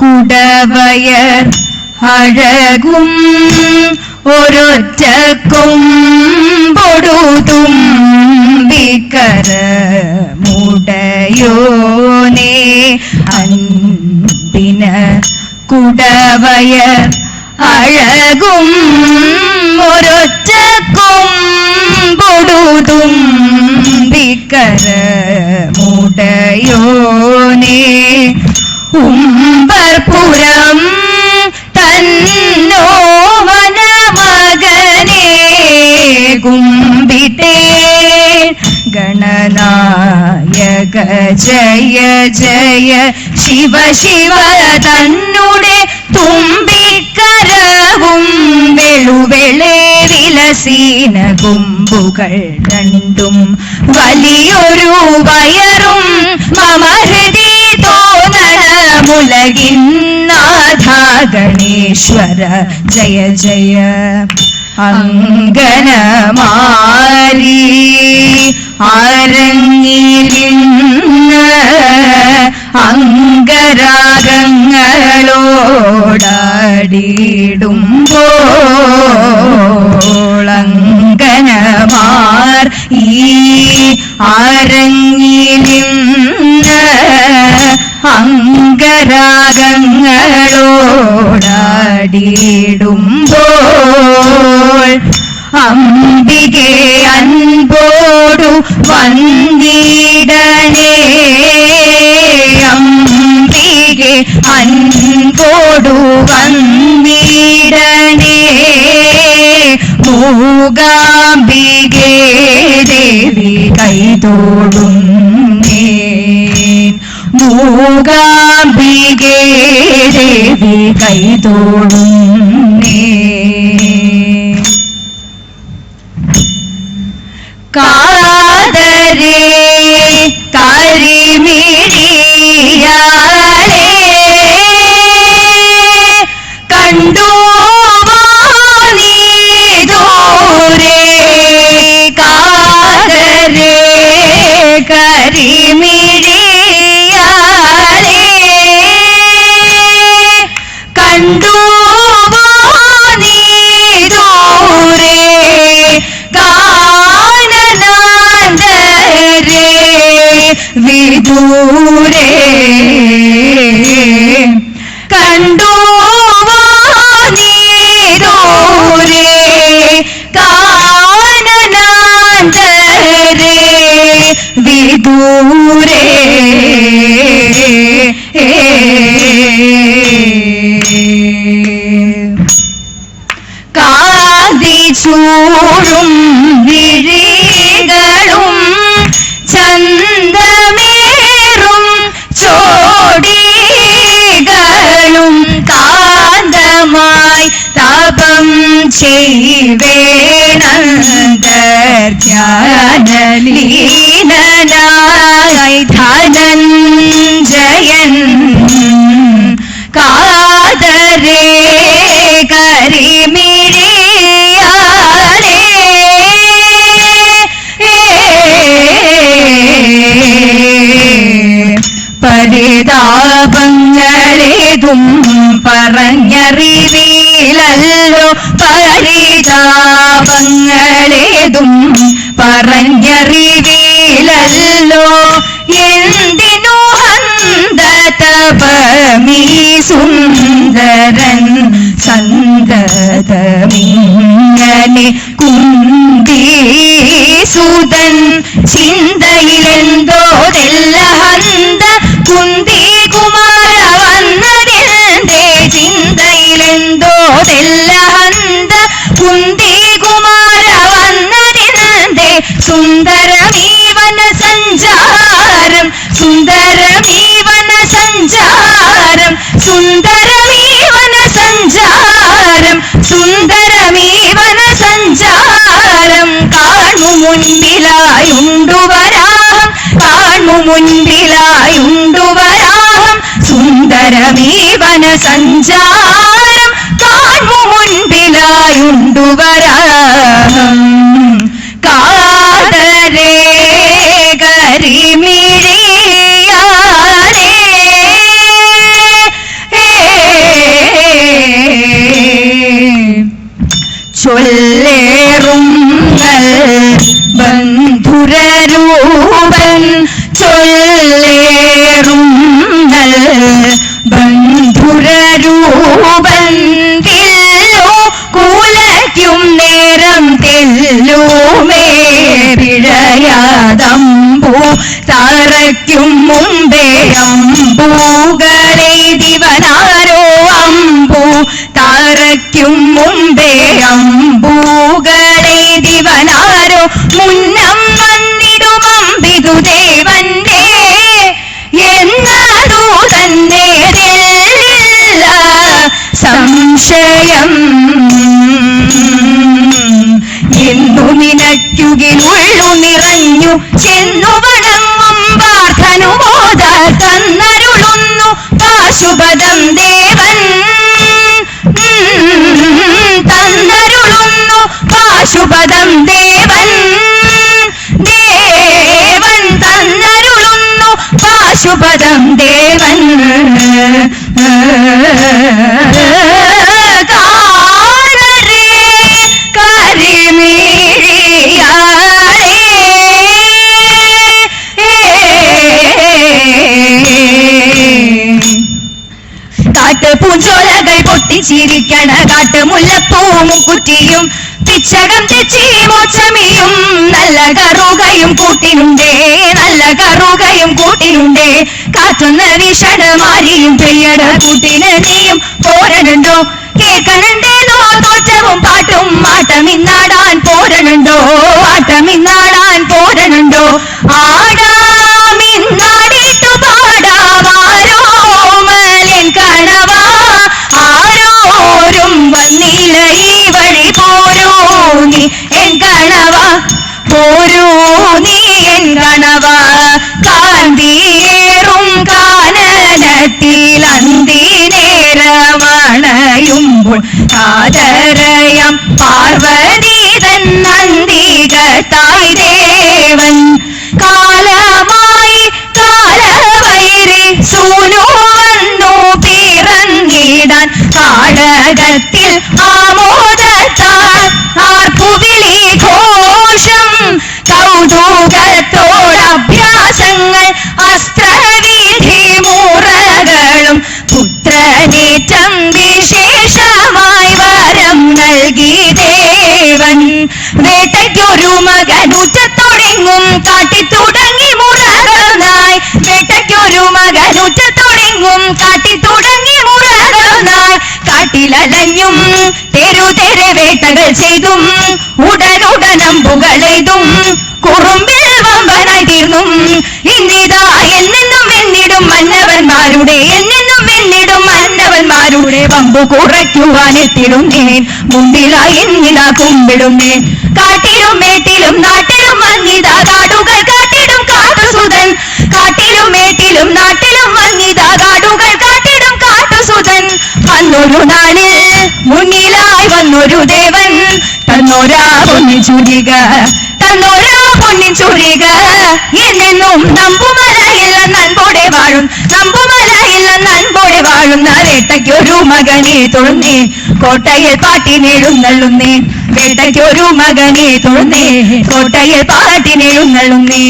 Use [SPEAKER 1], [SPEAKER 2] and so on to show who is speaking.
[SPEAKER 1] കുടവയർ അഴകും ഒരൊറ്റ കൊടുതും വിക്കര മുടയോനേ. അൻപിന കുടവയർ അഴകും ഒരൊറ്റ കൊടുതും വിക്കര മുടയോനേ. ഉമ്പർപുരം തന്നോ വനമകനെ കുംഭിതേ ഗണനായക ജയ ജയ ശിവ ശിവ തന്നുടെ തുമ്പിക്കരവും വെളുവെളേ വിലസീന കുമ്പുകൾ രണ്ടും വലിയൊരു വയറും മമഹൃതി തോന്നണമുലകിന്നാഥ ഗണേശ്വര ജയ. ജയ അങ്കനമാരി അരങ്ങിരുന്ന് അങ്കരാഗങ്ങളോടാടിയിടുമ്പോളങ്കനമാർ ഈ അരങ്ങിലിന്ന് അങ്കരാഗങ്ങളോടാടിയിടുമ്പോൾ അംബികെ അൻപോടു വന്നിടണേ അംബികെ അൻപോടു വന്നിടണേ മൂകാംബികേ ദേവി കൈതോടും മൂകാംബികെ ദേവി കൈതോടും കാതരേ വിദൂരെ കണ്ടു നീ ദൂരെ കാനനാന്തരേ വിദൂരെ. ചൂടും വിഴികളും ചന്തമേറും ചോടികളും കാന്തമായി തപം ചെയ്വേണന്തർധ്യാനലീനനായി പറഞ്ഞറിവീലല്ലോ പരിതാപങ്ങളേതും പറഞ്ഞറിവീലല്ലോ. എന്തിനു ഹന്തതപമീ സുന്ദരൻ സന്തതമിങ്ങനെ കുന്തി സുതൻ ചിന്തയിലെന്തോതെല്ല സുന്ദരമീവന സഞ്ചാരം സുന്ദരമീവന സഞ്ചാരം. കാണു മുൻപിലായുണ്ടു വരാം കാണു മുൻപിലായുണ്ടു വരാം സുന്ദരമീവന സഞ്ചാരം കാണു മുൻപിലായുണ്ടു ബന്ധുരൂപൻ ചൊല്ലേറും ബന്ധുരൂപൻ തില്ലോ കൂലയ്ക്കും നേരം തെല്ലുമേ പിഴയാതമ്പൂ തറയ്ക്കും മുമ്പേ അമ്പൂകളെ ദിവനാരോ അമ്പൂ. തറയ്ക്കും മുമ്പേ അമ്പൂകളെ സംശയം. എന്നു നിനയ്ക്കുകിലുള്ളു നിറഞ്ഞു. ചെന്നു വണങ്ങും പാർത്ഥനുബോധ തന്നരുളുന്നു. പാശുപദം പൊട്ടിച്ചിരിക്കണ കാട്ട് മുല്ലപ്പൂവും കുറ്റിയും പിച്ചകം തെച്ചി മോച്ചമിയും നല്ല കറുകയും കൂട്ടിനുണ്ടേ നല്ല കറുകയും കൂട്ടിനുണ്ടേ. കാറ്റുന്ന വിഷണമാരിയും പെയ്യട കൂട്ടിന് നീയും പോരണുണ്ടോ? കേക്കണുണ്ടേനോ തോറ്റവും പാട്ടും ആട്ടമിന്നാടാൻ പോരണുണ്ടോ? ആട്ടമിന്നാടാൻ പോരണുണ്ടോ? ആടാമിന്നാടിട്ടു കാനനത്തിൽ അന്തിനേരമണയുമ്പോൾ ആദരയം പാർവതി തൻ നന്ദികത്തായി ദേവൻ കാലമായി കാലവൈരി സൂനു വന്നു പിറങ്ങിടാൻ കാടകത്തിൽ ആമോദത്താൽ കാട്ടിലലഞ്ഞും തെരു തെരെ വേട്ടകൾ ചെയ്തും ഉടനുടനമ്പുകളെയ്തും കുറുമ്പിൽ വമ്പനായി തീർന്നും. ഇന്നിതാ എന്നെന്നും എന്നിടും മന്നവന്മാരുടെ എന്നെന്നും എന്നിടും മന്നവന്മാരുടെ. വമ്പു കുറയ്ക്കുവാൻ എത്തിടുന്നേൻ മുമ്പിലായി എന്നിതാ കുമ്പിടുന്നേൻ കാട്ടിലും മേട്ടിലും നാട്ടിലും വന്നിതാ കാടുകൾ കാട്ടിടും കാട്ടുസുതൻ. കാട്ടിലും മേട്ടിലും നാട്ടിലും വന്നിതാ കാടുകൾ കാട്ടുസുതൻ വന്നൊരു നാളിൽ മുന്നിലായി വന്നൊരു ദേവൻ. തന്നോരാ പൊന്നി ചുരിക തന്നോരാ പൊന്നി ചുരിക. എന്നെന്നും നമ്പുമലയില്ല നൻപോടെ വാഴും നമ്പുമലയില്ല നൻപോടെ വാഴുന്ന വേട്ടയ്ക്കൊരു മകനെ തൊഴുന്നേ കോട്ടയിൽ പാട്ടിനെഴുന്നള്ളുന്നേ വേട്ടയ്ക്കൊരു മകനെ തൊഴുന്നേ കോട്ടയിൽ പാട്ടിനെഴുന്നള്ളുന്നേ